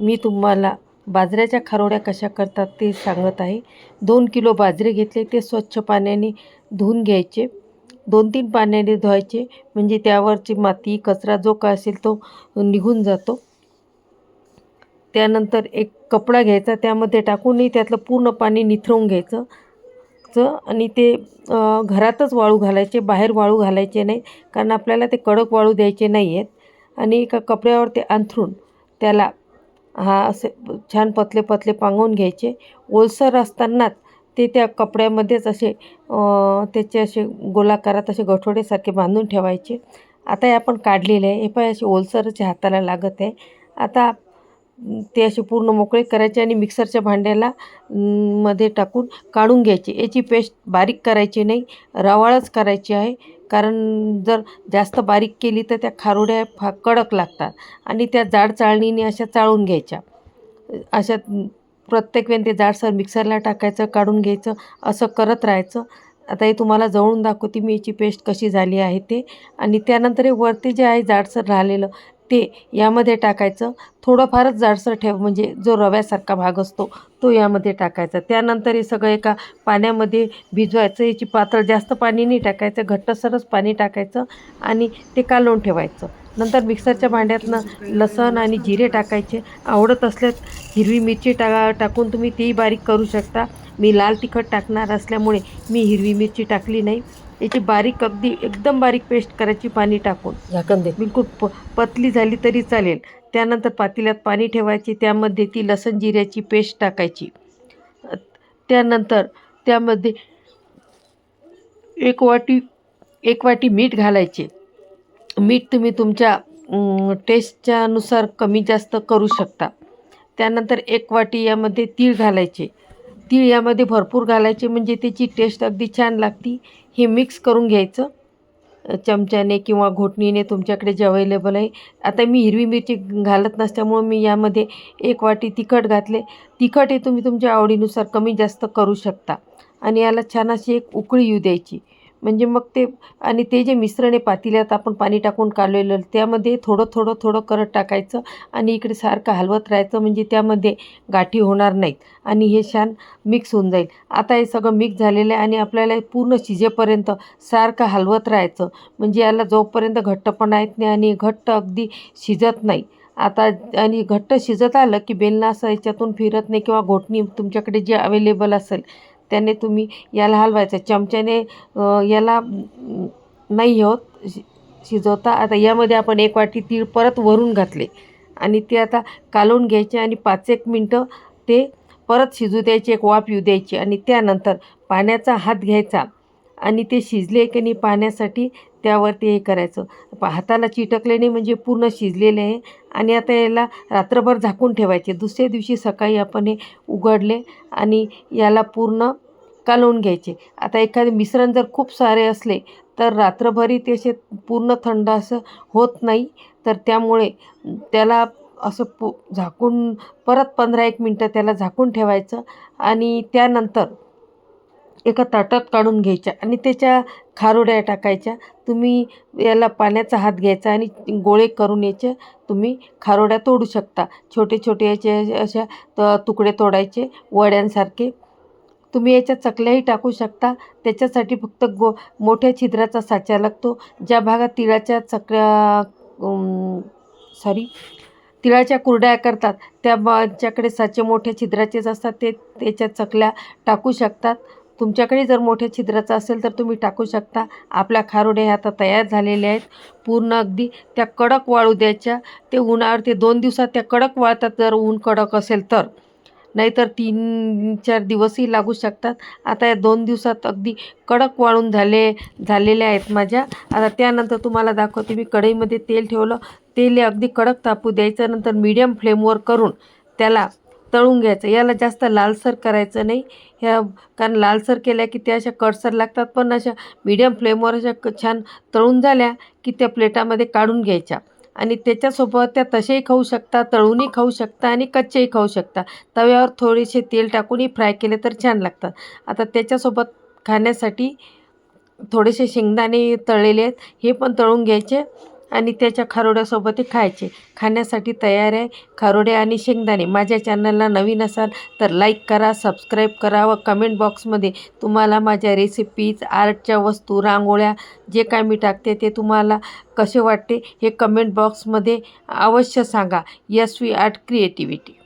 मी तुम्हाला बाजऱ्याच्या खारोड्या कशा करतात ते सांगत आहे. दोन किलो बाजरे घेतले ते स्वच्छ पाण्याने धुवून घ्यायचे. दोन तीन पाण्याने धुवायचे म्हणजे त्यावरची माती कचरा जो काय असेल तो निघून जातो. त्यानंतर एक कपडा घ्यायचा त्यामध्ये टाकूनही त्यातलं पूर्ण पाणी निथरवून घ्यायचं. च आणि ते घरातच वाळू घालायचे बाहेर वाळू घालायचे नाही कारण आपल्याला ते कडक वाळू द्यायचे नाही आहेत आणि एका कपड्यावर ते अंथरून त्याला हा असे छान पतले पतले पांगवून घ्यायचे. ओलसर असतानाच ते त्या कपड्यामध्येच असे त्याचे असे गोलाकारात असे गठोडेसारखे बांधून ठेवायचे. आता हे आपण काढलेले आहे. हे पाय असे ओलसरचे हाताला लागत आहे. आता ते असे पूर्ण मोकळे करायचे आणि मिक्सरच्या भांड्याला मध्ये टाकून काढून घ्यायचे. याची पेस्ट बारीक करायची नाही रवाळच करायची आहे. कारण जर जास्त बारीक केली तर त्या खारोड्या फा कडक लागतात आणि त्या जाड चाळणीने अशा चाळून घ्यायच्या. अशा प्रत्येक वेळी ते जाडसर मिक्सरला टाकायचं काढून घ्यायचं असं करत राहायचं. आता हे तुम्हाला जवळून दाखवते मी याची पेस्ट कशी झाली आहे ते. आणि त्यानंतर हे वरती जे आहे जाडसर राहिलेलं ते यामध्ये टाकायचं. थोडंफारच जाडसर ठेव म्हणजे जो रव्यासारखा भाग असतो तो यामध्ये टाकायचा. त्यानंतर हे सगळं एका पाण्यामध्ये भिजवायचं. याची पातळ जास्त पाणी नाही टाकायचं घट्टसरच पाणी टाकायचं आणि ते कालवून ठेवायचं. नंतर मिक्सरच्या भांड्यातनं लसण आणि जिरे टाकायचे. आवडत असल्यास हिरवी मिरची टा टाकून तुम्ही तेही बारीक करू शकता. मी लाल तिखट टाकणार असल्यामुळे मी हिरवी मिरची टाकली नाही. याची बारीक अगदी एकदम बारीक पेस्ट करायची पाणी टाकून. झाकण दे. बिलकुल प पतली झाली तरी चालेल. त्यानंतर पातेल्यात पाणी ठेवायचे त्यामध्ये ती लसण जिऱ्याची पेस्ट टाकायची. त्यानंतर त्यामध्ये एक वाटी एक वाटी मीठ घालायचे. मीठ तुम्ही तुमच्या अं, टेस्टच्या नुसार कमी जास्त करू शकता. त्यानंतर एक वाटी यामध्ये तीळ घालायचे. तीळ यामध्ये भरपूर घालायचे म्हणजे त्याची टेस्ट अगदी छान लागती. हे मिक्स करून घ्यायचं. चमच्याने किंवा घोटणीने तुमच्याकडे जे अवेलेबल आहे. आता मी हिरवी मिरची घालत नसल्यामुळं मी यामध्ये एक वाटी तिखट घातले. तिखट हे तुम्ही तुमच्या आवडीनुसार कमी जास्त करू शकता. आणि याला छान अशी एक उकळी येऊ द्यायची. म्हणजे मग ते आणि ते जे मिश्रण आहे पातेल्यात आपण पाणी टाकून काढलेलं त्यामध्ये थोडं थोडं थोडं करत टाकायचं आणि इकडे सारखं हलवत राहायचं म्हणजे त्यामध्ये गाठी होणार नाहीत आणि हे छान मिक्स होऊन जाईल. आता हे सगळं मिक्स झालेलं आहे आणि आपल्याला हे पूर्ण शिजेपर्यंत सारखं हलवत राहायचं. म्हणजे याला जोपर्यंत घट्टपणा येत नाही आणि घट्ट अगदी शिजत नाही. आता आणि घट्ट शिजत आलं की बेलना असं याच्यातून फिरत नाही किंवा घोटणी तुमच्याकडे जे अवेलेबल असेल त्याने तुम्ही याला हलवायचं. चमच्याने याला नाही होत शि शिजवता. आता यामध्ये आपण एक वाटी तीळ परत वरून घातले. आणि ते आता कालवून घ्यायचे आणि पाच एक मिनटं ते परत शिजू द्यायचे एक वाफ येऊ द्यायची. आणि त्यानंतर पाण्याचा हात घ्यायचा. आणि ते शिजले की नाही पाण्यासाठी त्यावरती हे करायचं. प- हाताला चिटकले नाही म्हणजे पूर्ण शिजलेले आहे. आणि आता याला रात्रभर झाकून ठेवायचे. दुसऱ्या दिवशी सकाळी आपण हे उघडले आणि याला पूर्ण कालवून घ्यायचे. आता एखादे मिश्रण जर खूप सारे असले तर रात्रभरी ते असे पूर्ण थंड असं होत नाही. तर त्यामुळे त्याला असं पु झाकून परत पंधरा एक मिनटं त्याला झाकून ठेवायचं. आणि त्यानंतर एका ताटात काढून घ्यायच्या आणि त्याच्या खारोड्या टाकायच्या. तुम्ही याला पाण्याचा हात घ्यायचा आणि गोळे करून याचे तुम्ही खारोड्या तोडू शकता. छोटे छोटे याचे अशा त तुकडे तोडायचे वड्यांसारखे. तुम्ही याच्या चकल्याही टाकू शकता. त्याच्यासाठी फक्त गो मोठ्या छिद्राचा साचा लागतो. ज्या भागात तिळाच्या चकल्या सॉरी तिळाच्या कुरड्या करतात त्या बाच्याकडे साचे मोठ्या छिद्राचेच असतात ते त्याच्या चकल्या टाकू शकतात. तुमच्याकडे जर मोठ्या छिद्राचं असेल तर तुम्ही टाकू शकता. आपल्या खारुडे ह्या आता तयार झालेल्या आहेत. पूर्ण अगदी त्या कडक वाळू द्यायच्या. ते उन्हावर ते दोन दिवसात त्या कडक वाळतात. जर ऊन कडक असेल तर. नाहीतर तीन चार दिवसही लागू शकतात. आता या दोन दिवसात अगदी कडक वाळून झाले झालेले आहेत माझ्या. आता त्यानंतर तुम्हाला दाखवते. मी कढईमध्ये तेल ठेवलं. तेल अगदी कडक तापू द्यायचं. नंतर मीडियम फ्लेमवर करून त्याला तळून घ्यायचं. याला जास्त लालसर करायचं नाही. ह्या कारण लालसर केल्या की त्या अशा कडसर लागतात. पण अशा मीडियम फ्लेमवर अशा क छान तळून झाल्या की त्या प्लेटामध्ये काढून घ्यायच्या. आणि त्याच्यासोबत त्या तसेही खाऊ शकता तळूनही खाऊ शकता आणि कच्चेही खाऊ शकता. तव्यावर थोडेसे तेल टाकूनही फ्राय केले तर छान लागतात. आता त्याच्यासोबत खाण्यासाठी थोडेसे शेंगदाणे तळलेले आहेत. हे पण तळून घ्यायचे. आणि त्याच्या खारोड्यासोबत ते खायचे. खाण्यासाठी तयार आहे खारोडे आणि शेंगदाणे. माझ्या चॅनलला नवीन असाल तर लाईक करा सबस्क्राईब करा व कमेंट बॉक्समध्ये तुम्हाला माझ्या रेसिपीज आर्टच्या वस्तू रांगोळ्या जे काय मी टाकते ते तुम्हाला कसे वाटते हे कमेंट बॉक्समध्ये अवश्य सांगा. Yes we art creativity.